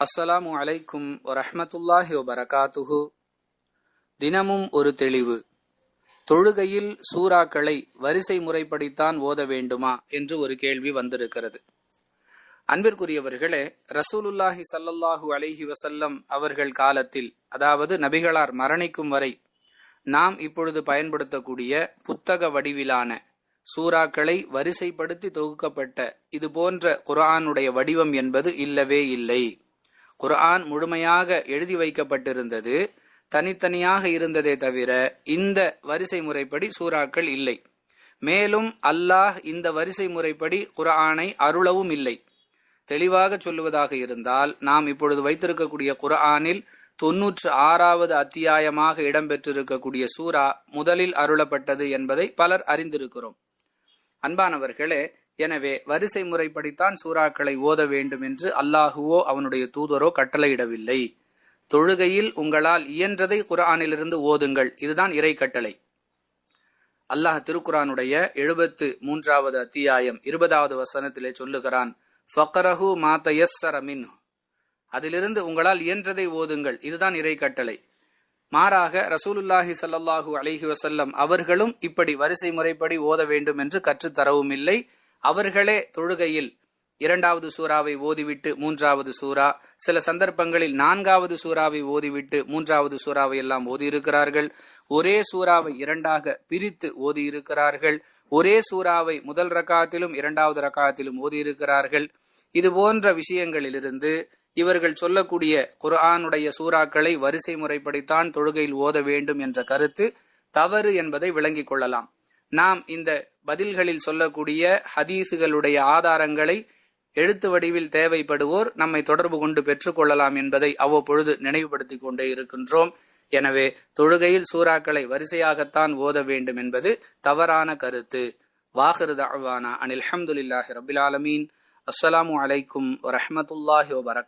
அஸ்ஸலாமு அலைக்கும் வரஹமத்துல்லாஹி வபரகாத்துஹு. தினமும் ஒரு தெளிவு. தொழுகையில் சூறாக்களை வரிசை முறைப்படித்தான் ஓத வேண்டுமா என்று ஒரு கேள்வி வந்திருக்கிறது. அன்பிற்குரியவர்களே ரசூலுல்லாஹி சல்லல்லாஹு அலைஹி வசல்லம் அவர்கள் காலத்தில் அதாவது நபிகளார் மரணிக்கும் வரை நாம் இப்பொழுது பயன்படுத்தக்கூடிய புத்தக வடிவிலான சூறாக்களை வரிசைப்படுத்தி தொகுக்கப்பட்ட இது போன்ற குரானுடைய வடிவம் என்பது இல்லவே இல்லை. குர்ஆன் முழுமையாக எழுதி வைக்கப்பட்டிருந்தது. தனித்தனியாக இருந்ததே தவிர இந்த வரிசை முறைப்படி சூறாக்கள் இல்லை. மேலும் அல்லாஹ் இந்த வரிசை முறைப்படி குர்ஆனை அருளவும் இல்லை. தெளிவாக சொல்லுவதாக இருந்தால் நாம் இப்பொழுது வைத்திருக்கக்கூடிய குர்ஆனில் தொன்னூற்று ஆறாவது அத்தியாயமாக இடம்பெற்றிருக்கக்கூடிய சூரா முதலில் அருளப்பட்டது என்பதை பலர் அறிந்திருக்கிறோம். அன்பானவர்களே எனவே வரிசை முறைப்படித்தான் சூறாக்களை ஓத வேண்டும் என்று அல்லாஹுவோ அவனுடைய தூதரோ கட்டளையிடவில்லை. தொழுகையில் உங்களால் இயன்றதை குரானிலிருந்து ஓதுங்கள். இதுதான் இறை கட்டளை. அல்லாஹ் திருக்குரானுடைய எழுபத்து மூன்றாவது அத்தியாயம் இருபதாவது வசனத்திலே சொல்லுகிறான் ஃபக்ரஹு மாத்தயஸ்ஸர அதிலிருந்து உங்களால் இயன்றதை ஓதுங்கள். இதுதான் இறை கட்டளை. மாறாக ரசூலுல்லாஹி சல்லாஹூ அலிஹி வசல்லம் அவர்களும் இப்படி வரிசை முறைப்படி ஓத வேண்டும் என்று கற்றுத்தரவும் இல்லை அவர்களே தொழுகையில் இரண்டாவது சூறாவை ஓதிவிட்டு மூன்றாவது சூறா சில சந்தர்ப்பங்களில் நான்காவது சூறாவை ஓதிவிட்டு மூன்றாவது சூறாவை எல்லாம் ஓதியிருக்கிறார்கள். ஒரே சூறாவை இரண்டாக பிரித்து ஓதியிருக்கிறார்கள். ஒரே சூறாவை முதல் ரக்காத்திலும் இரண்டாவது ரக்காத்திலும் ஓதியிருக்கிறார்கள். இது போன்ற விஷயங்களிலிருந்து இவர்கள் சொல்லக்கூடிய குர்ஆனுடைய சூறாக்களை வரிசை முறைப்படித்தான் தொழுகையில் ஓத வேண்டும் என்ற கருத்து தவறு என்பதை விளங்கிக் கொள்ளலாம். நாம் இந்த பதில்களில் சொல்லக்கூடிய ஹதீஸுகளுடைய ஆதாரங்களை எழுத்து வடிவில் தேவைப்படுவோர் நம்மை தொடர்பு கொண்டு பெற்றுக்கொள்ளலாம் என்பதை அவ்வப்பொழுது நினைவுபடுத்திக் கொண்டே இருக்கின்றோம். எனவே தொழுகையில் சூறாக்களை வரிசையாகத்தான் ஓத வேண்டும் என்பது தவறான கருத்து. வாஹிரு அனில் அஹமதுல்லாஹி ரபில் ஆலமீன். அஸ்ஸலாமு அலைக்கும் வரஹ்மத்துல்லாஹி வபரக்